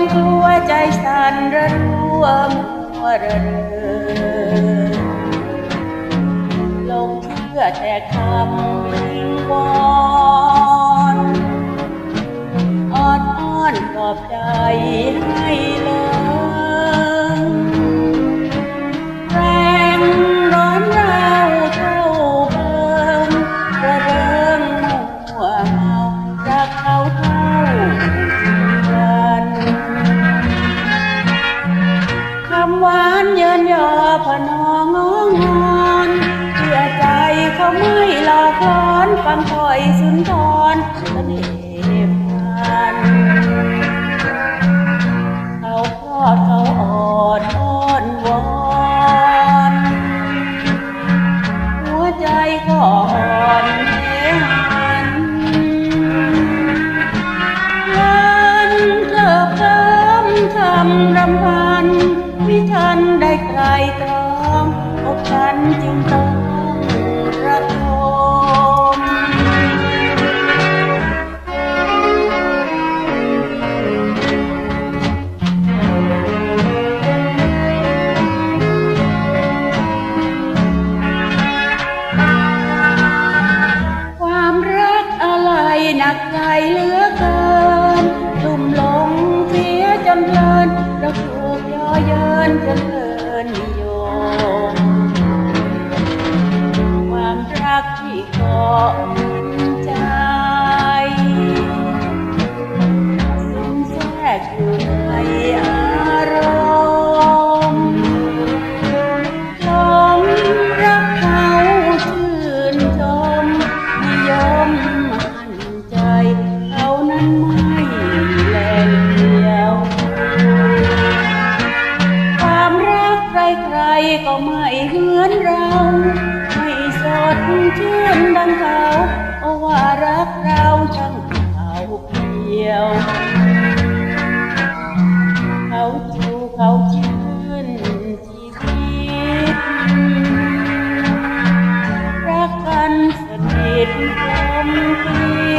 กเกรงกลัวใจสั่นระรัวมัวระเริงลงเชื่อแต่คำ พนองงอนเชื่อใจเขาไม่หลอกลอนฟังคอยสุนทรเสน่ห์พันเขาพอดเขาอ่อนอ้อนวอน หัวใจก็อ่อน ฉันจึงต้องระทมความรักอะไรหนักใจเหลือเกินลุ่มหลงเสียจนเพลินเราถูกย่อเยินจนเพลินนิยม รักที่เกาะใจซึมแทรกอยู่ในอารมณ์หลงรักเขาชื่นชมนิยมมั่นใจเขานั้นไม่แลเดียว ความรักใครๆก็ไม่เหมือนเรา ดชื่นดังเขาเพราะว่ารักเราช่างเขาเพียว เขาชูเขาชื่นชีวิตรักกันสนิทกลมเกลี